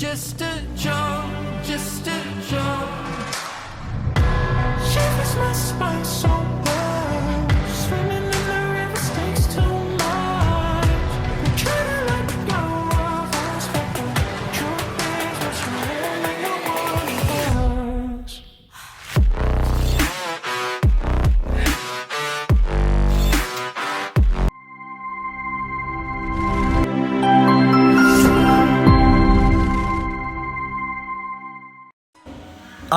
just a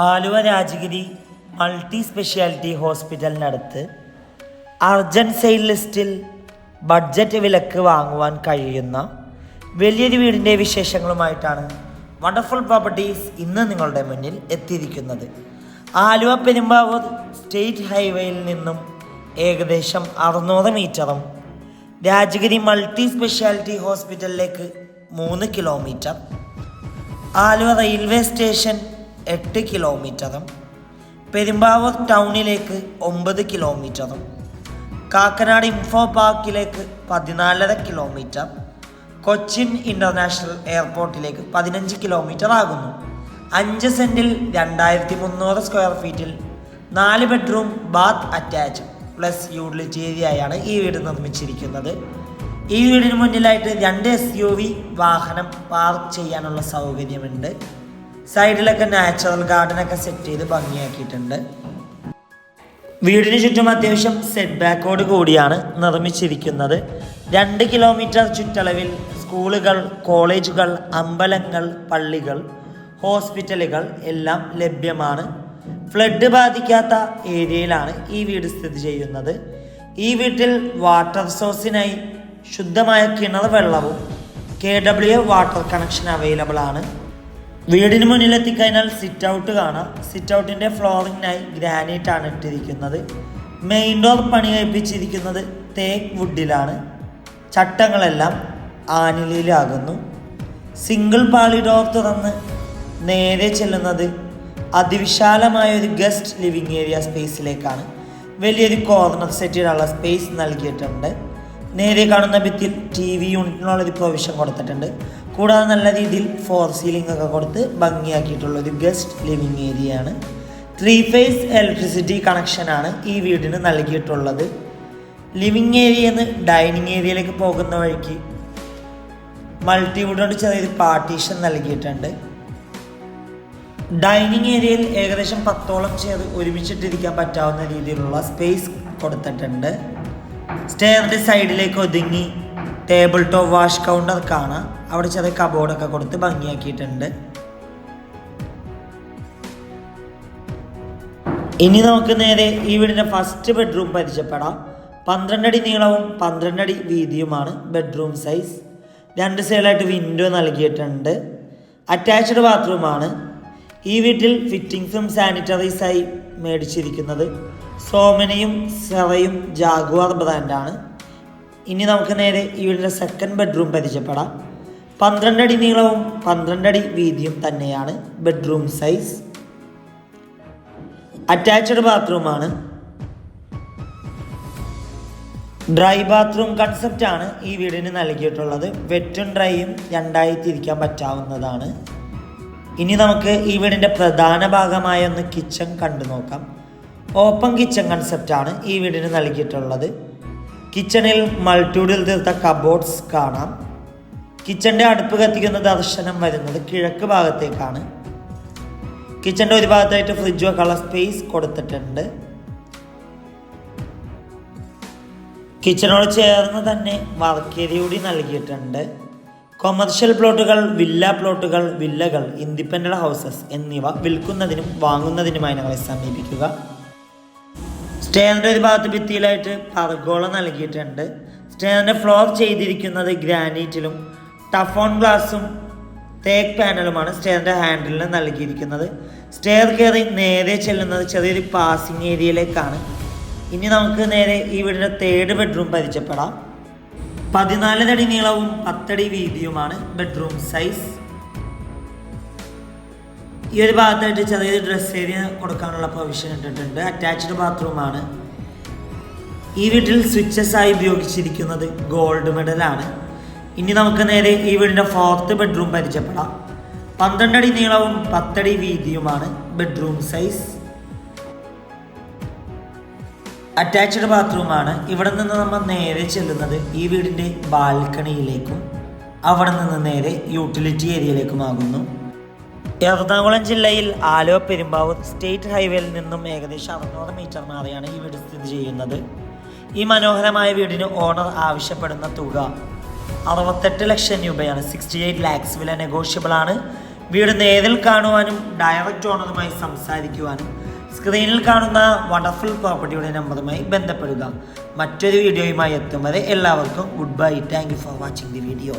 Aluva Rajagiri multi speciality ഹോസ്പിറ്റലിനടുത്ത് urgent sale ലിസ്റ്റിൽ budget വിലക്ക് വാങ്ങുവാൻ കഴിയുന്ന വലിയൊരു വീടിന്റെ വിശേഷങ്ങളുമായിട്ടാണ് വണ്ടർഫുൾ പ്രോപ്പർട്ടീസ് ഇന്ന് നിങ്ങളുടെ മുന്നിൽ എത്തിയിരിക്കുന്നത്. ആലുവ പെരുമ്പാവൂർ സ്റ്റേറ്റ് ഹൈവേയിൽ നിന്നും ഏകദേശം അറുന്നൂറ് മീറ്ററും രാജഗിരി മൾട്ടി സ്പെഷ്യാലിറ്റി ഹോസ്പിറ്റലിലേക്ക് മൂന്ന് കിലോമീറ്റർ. ആലുവ റെയിൽവേ സ്റ്റേഷൻ എട്ട് കിലോമീറ്ററും പെരുമ്പാവൂർ ടൗണിലേക്ക് ഒമ്പത് കിലോമീറ്ററും കാക്കനാട് ഇൻഫോ പാർക്കിലേക്ക് പതിനാലര കിലോമീറ്റർ കൊച്ചിൻ ഇന്റർനാഷണൽ എയർപോർട്ടിലേക്ക് പതിനഞ്ച് കിലോമീറ്റർ ആകുന്നു. അഞ്ച് സെന്റിൽ രണ്ടായിരത്തി മുന്നൂറ് സ്ക്വയർ ഫീറ്റിൽ നാല് bedroom bath attach plus utility ഏരിയയാണ് ഈ വീട് നിർമ്മിച്ചിരിക്കുന്നത്. ഈ വീടിന് മുന്നിലായിട്ട് രണ്ട് എസ് യു വി വാഹനം പാർക്ക് ചെയ്യാനുള്ള സൗകര്യമുണ്ട്. സൈഡിലൊക്കെ നാച്ചുറൽ ഗാർഡനൊക്കെ സെറ്റ് ചെയ്ത് ഭംഗിയാക്കിയിട്ടുണ്ട്. വീടിന് ചുറ്റും അത്യാവശ്യം സെറ്റ് ബാക്കോട് കൂടിയാണ് നിർമ്മിച്ചിരിക്കുന്നത്. രണ്ട് കിലോമീറ്റർ ചുറ്റളവിൽ സ്കൂളുകൾ കോളേജുകൾ അമ്പലങ്ങൾ പള്ളികൾ ഹോസ്പിറ്റലുകൾ എല്ലാം ലഭ്യമാണ്. ഫ്ലഡ് ബാധിക്കാത്ത ഏരിയയിലാണ് ഈ വീട് സ്ഥിതി ചെയ്യുന്നത്. ഈ വീട്ടിൽ വാട്ടർ സോഴ്സിനായി ശുദ്ധമായ കിണർ വെള്ളവും K W water connection available ആണ്. വീടിന് മുന്നിലെത്തിക്കഴിഞ്ഞാൽ സിറ്റ് ഔട്ട് കാണാം. സിറ്റ് ഔട്ടിന്റെ ഫ്ലോറിങ്ങിനായി ഗ്രാനൈറ്റ് ആണ് ഇട്ടിരിക്കുന്നത്. മെയിൻ ഡോർ പണി കഴിപ്പിച്ചിരിക്കുന്നത് തേക്ക് വുഡിലാണ് ചട്ടങ്ങളെല്ലാം ആനിലയിലാകുന്നു സിംഗിൾ പാളി ഡോർ തുറന്ന് നേരെ ചെല്ലുന്നത് അതിവിശാലമായ ഒരു ഗസ്റ്റ് ലിവിങ് ഏരിയ സ്പേസിലേക്കാണ് വലിയൊരു കോർണർ സെറ്റിനുള്ള സ്പേസ് നൽകിയിട്ടുണ്ട്. നേരെ കാണുന്ന ഭിത്തിൽ ടി വി യൂണിറ്റിനുള്ളൊരു പ്രൊവിഷൻ കൊടുത്തിട്ടുണ്ട്. കൂടാതെ നല്ല രീതിയിൽ ഫോർ സീലിംഗ് ഒക്കെ കൊടുത്ത് ഭംഗിയാക്കിയിട്ടുള്ള ഒരു ഗസ്റ്റ് ലിവിങ് ഏരിയ ആണ്. ത്രീ ഫേസ് ഇലക്ട്രിസിറ്റി കണക്ഷനാണ് ഈ വീടിന് നൽകിയിട്ടുള്ളത്. ലിവിങ് ഏരിയയിൽ നിന്ന് ഡൈനിങ് ഏരിയയിലേക്ക് പോകുന്ന വഴിക്ക് മൾട്ടിവുഡ് കൊണ്ട് ചെറിയൊരു പാർട്ടീഷൻ നൽകിയിട്ടുണ്ട്. ഡൈനിങ് ഏരിയയിൽ ഏകദേശം പത്തോളം ചെയർ ഒരുമിച്ചിട്ടിരിക്കാൻ പറ്റാവുന്ന രീതിയിലുള്ള സ്പേസ് കൊടുത്തിട്ടുണ്ട്. സ്റ്റെയറിന്റെ സൈഡിലേക്ക് ഒതുങ്ങി ടേബിൾ ടോപ്പ് വാഷ് കൗണ്ടർ കാണാം. അവിടെ ചെറിയ കബോർഡൊക്കെ കൊടുത്ത് ഭംഗിയാക്കിയിട്ടുണ്ട്. ഇനി നമുക്ക് നേരെ ഈ വീടിന്റെ ഫസ്റ്റ് ബെഡ്റൂം പരിചയപ്പെടാം. പന്ത്രണ്ടടി നീളവും പന്ത്രണ്ടടി വീതിയുമാണ് ബെഡ്റൂം സൈസ് രണ്ട് സൈഡിലായിട്ട് വിൻഡോ നൽകിയിട്ടുണ്ട്. അറ്റാച്ച്ഡ് ബാത്റൂമാണ് ഈ വീട്ടിൽ ഫിറ്റിങ്സും സാനിറ്ററീസായി മേടിച്ചിരിക്കുന്നത്. സോമനയും സെറയും ജാഗുവാർ ബ്രാൻഡാണ് ഇനി നമുക്ക് നേരെ ഈ വീടിന്റെ സെക്കൻഡ് ബെഡ്റൂം പരിചയപ്പെടാം. പന്ത്രണ്ടടി നീളവും പന്ത്രണ്ടടി വീതിയും തന്നെയാണ് ബെഡ്റൂം സൈസ് അറ്റാച്ച്ഡ് ബാത്റൂമാണ് ഡ്രൈ ബാത്റൂം കൺസെപ്റ്റ് ആണ് ഈ വീടിന് നൽകിയിട്ടുള്ളത്. വെറ്റും ഡ്രൈയും രണ്ടായി തിരിക്കാൻ പറ്റാവുന്നതാണ്. ഇനി നമുക്ക് ഈ വീടിന്റെ പ്രധാന ഭാഗമായ ഒന്ന് കിച്ചൺ കണ്ടു നോക്കാം. ഓപ്പൺ കിച്ചൺ കൺസെപ്റ്റ് ആണ് ഈ വീടിന് നൽകിയിട്ടുള്ളത്. കിച്ചണിൽ മൾട്ടിയൂഡിൽ തീർത്ത കബോർഡ്സ് കാണാം. കിച്ചന്റെ അടുപ്പ് കത്തിക്കുന്ന ദർശനം വരുന്നത് കിഴക്ക് ഭാഗത്തേക്കാണ്. കിച്ചന്റെ ഒരു ഭാഗത്തായിട്ട് ഫ്രിഡ്ജ് വെക്കാനുള്ള സ്പേസ് കൊടുത്തിട്ടുണ്ട്. കിച്ചണോട് ചേർന്ന് തന്നെ വർക്ക് ഏരിയ കൂടി നൽകിയിട്ടുണ്ട്. കൊമേർഷ്യൽ പ്ലോട്ടുകൾ വില്ല പ്ലോട്ടുകൾ വില്ലകൾ ഇൻഡിപെൻഡന്റ് ഹൗസസ് എന്നിവ വിൽക്കുന്നതിനും വാങ്ങുന്നതിനുമായി ഞങ്ങളെ സമീപിക്കുക. സ്റ്റേറിന്റെ ഒരു ഭാഗത്ത് ഭിത്തിയിലായിട്ട് പർഗോള നൽകിയിട്ടുണ്ട്. സ്റ്റേറിന്റെ ഫ്ലോർ ചെയ്തിരിക്കുന്നത് ഗ്രാനൈറ്റിലും ടഫോൺ ഗ്ലാസും തേക്ക് പാനലുമാണ് സ്റ്റെയറിന്റെ ഹാൻഡിലിന് നൽകിയിരിക്കുന്നത്. സ്റ്റെയർ കയറി നേരെ ചെല്ലുന്നത് ചെറിയൊരു പാസിംഗ് ഏരിയയിലേക്കാണ്. ഇനി നമുക്ക് നേരെ ഈ വീടിന്റെ തേർഡ് ബെഡ്റൂം പരിചയപ്പെടാം. പതിനാലരടി നീളവും പത്തടി വീതിയുമാണ് ബെഡ്റൂം സൈസ് ഈ ഒരു ഭാഗത്തായിട്ട് ചെറിയൊരു ഡ്രസ് ഏരിയ കൊടുക്കാനുള്ള പ്രൊവിഷൻ ഇട്ടിട്ടുണ്ട്. അറ്റാച്ച്ഡ് ബാത്റൂമാണ് ഈ വീട്ടിൽ സ്വിച്ചസ് ആയി ഉപയോഗിച്ചിരിക്കുന്നത് ഗോൾഡ് മെഡലാണ് ഇനി നമുക്ക് നേരെ ഈ വീടിന്റെ ഫോർത്ത് ബെഡ്റൂം പരിചയപ്പെടാം. പന്ത്രണ്ടടി നീളവും പത്തടി വീതിയുമാണ് ബെഡ്റൂം സൈസ് അറ്റാച്ച്ഡ് ബാത്റൂമാണ് ഇവിടെ നിന്ന് നമ്മൾ നേരെ ചെല്ലുന്നത് ഈ വീടിന്റെ ബാൽക്കണിയിലേക്കും അവിടെ നിന്ന് നേരെ യൂട്ടിലിറ്റി ഏരിയയിലേക്കുമാകുന്നു എറണാകുളം ജില്ലയിൽ ആലോ പെരുമ്പാവൂർ സ്റ്റേറ്റ് ഹൈവേയിൽ നിന്നും ഏകദേശം അറുന്നൂറ് മീറ്റർ മാറിയാണ് ഈ വീട് സ്ഥിതി ചെയ്യുന്നത്. ഈ മനോഹരമായ വീടിന് ഓണർ ആവശ്യപ്പെടുന്ന തുക അറുപത്തെട്ട് ലക്ഷം രൂപയാണ്. സിക്സ്റ്റി എയ്റ്റ് ലാക്സ് വില നെഗോഷ്യബിൾ ആണ്. വീട് നേരിൽ കാണുവാനും ഡയറക്റ്റ് ഓണറുമായി സംസാരിക്കുവാനും സ്ക്രീനിൽ കാണുന്ന വണ്ടർഫുൾ പ്രോപ്പർട്ടിയുടെ നമ്പറുമായി ബന്ധപ്പെടുക. മറ്റൊരു വീഡിയോയുമായി എത്തും വരെ എല്ലാവർക്കും good bye thank you for watching the video